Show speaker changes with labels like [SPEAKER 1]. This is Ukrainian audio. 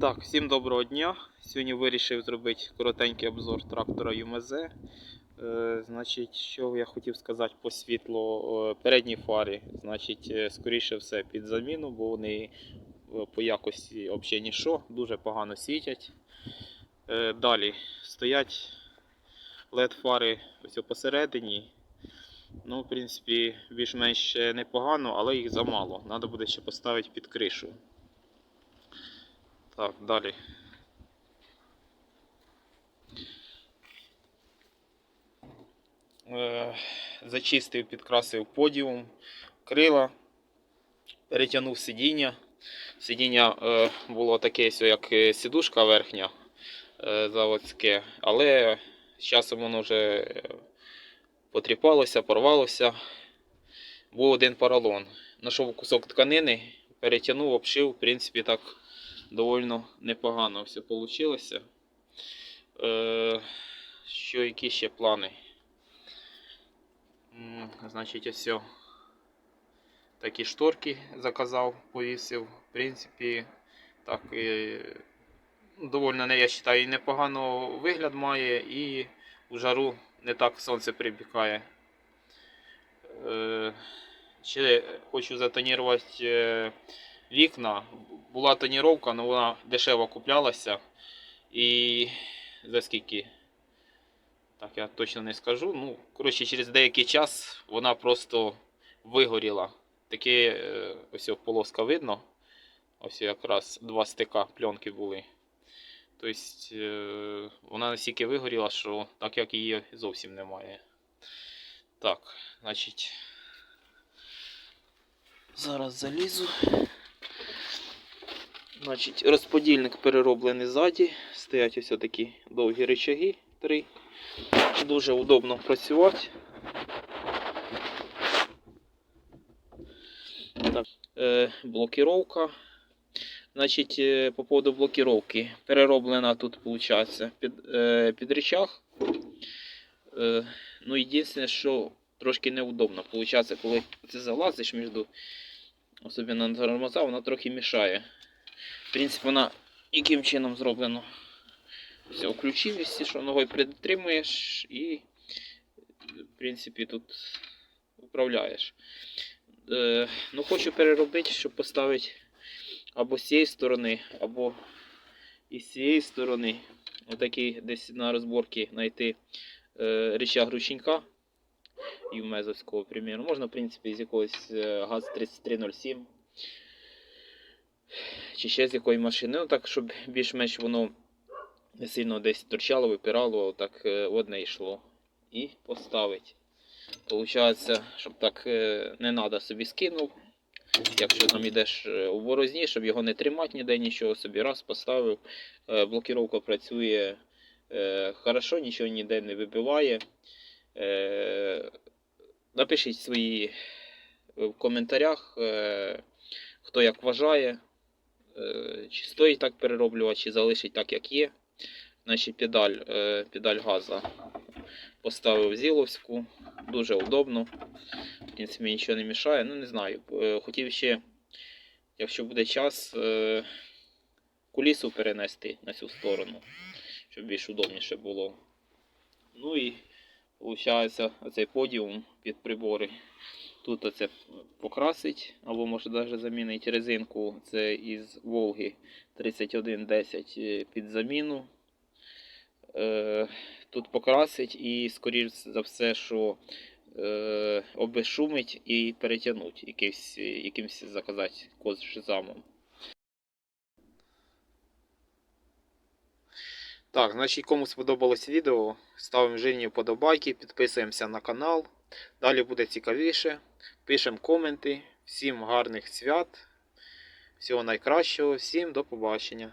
[SPEAKER 1] Так, всім доброго дня. Сьогодні вирішив зробити коротенький обзор трактора ЮМЗ. Е, значить, що я хотів сказати по світлу е, передній фарі. Значить, е, скоріше все під заміну, бо вони е, по якості взагалі ніщо, дуже погано світять. Е, далі стоять LED фари ось посередині. Ну, в принципі, більш-менш непогано, але їх замало. Треба буде ще поставити під кришу. Так, далі. Е, Зачистив, підкрасив подіум, крила, перетягнув сидіння. Сидіння е, було таке, як е, сідушка верхня заводське, але з часом воно вже потріпалося, порвалося. Був один поролон. Нашов кусок тканини, перетягнув, обшив, в принципі, так довольно непогано все вийшло. Е, що які ще плани? М, Значить, ось такі шторки заказав, повісив. В принципі, так, і, довольно, я вважаю, непогано вигляд має і в жару не так сонце прибікає. Е, ще хочу затонірувати е, вікна. Була тоніровка, але вона дешево куплялася. І за скільки? Так, я точно не скажу. Ну, коротше, через деякий час вона просто вигоріла. Таке е, ось полоска видно. Ось якраз два стика пленки були. Тобто е, вона настільки вигоріла, що так як її зовсім немає. Так, значить. Зараз залізу. Значить, розподільник перероблений ззаді. Стоять ось такі довгі рычаги. Три. Дуже удобно працювати. Так, е, блокіровка. Значить, е, по поводу блокіровки. Перероблена тут, виходить, під, е, під рычаг. Е, ну, єдине, що трошки неудобно. Получається, коли ти залазиш між, особливо на тормоза, вона трохи мішає. В принципі, вона яким чином зроблено. Все, включив, якщо що ногою притримуєш і, в принципі, тут управляєш. Е, ну, хочу переробити, щоб поставити або з цієї сторони, або із цієї сторони. Отакий десь на розборці знайти е, рычаг рученька Юмезовського, приміру. Можна, в принципі, з якогось е, ГАЗ-3307 чи ще з якої машини, ну так, щоб більш-менш воно не сильно десь торчало, випирало, так е, одне йшло. І поставить. Получається, щоб так е, не треба собі скинув. Якщо там йдеш е, у борозні, щоб його не тримати ніде, нічого собі раз поставив. Блокіровка працює хорошо, нічого ніде не вибиває. Напишіть свої в коментарях, хто як вважає. Е, Чи стоїть так перероблювати, чи залишить так, як є. Значить, педаль, е, педаль газа поставив зіловську, дуже удобно. В принципі, нічого не мішає. Ну, не знаю. Е, Хотів ще, якщо буде час, кулісу перенести на цю сторону, щоб більш удобніше було. Ну і виходить, оцей подіум під прибори. Тут оце покрасить, або може навіть замінити резинку. Це із Волги 3110 е, під заміну. Е, Тут покрасить і, скоріш за все, що е, обезшумить і перетягнуть якимсь, якимсь заказати козшизамом. Так, значить, кому сподобалось відео, ставимо жирні вподобайки, підписуємося на канал. Далі буде цікавіше. Пишемо коменти. Всім гарних свят. Всього найкращого, всім до побачення.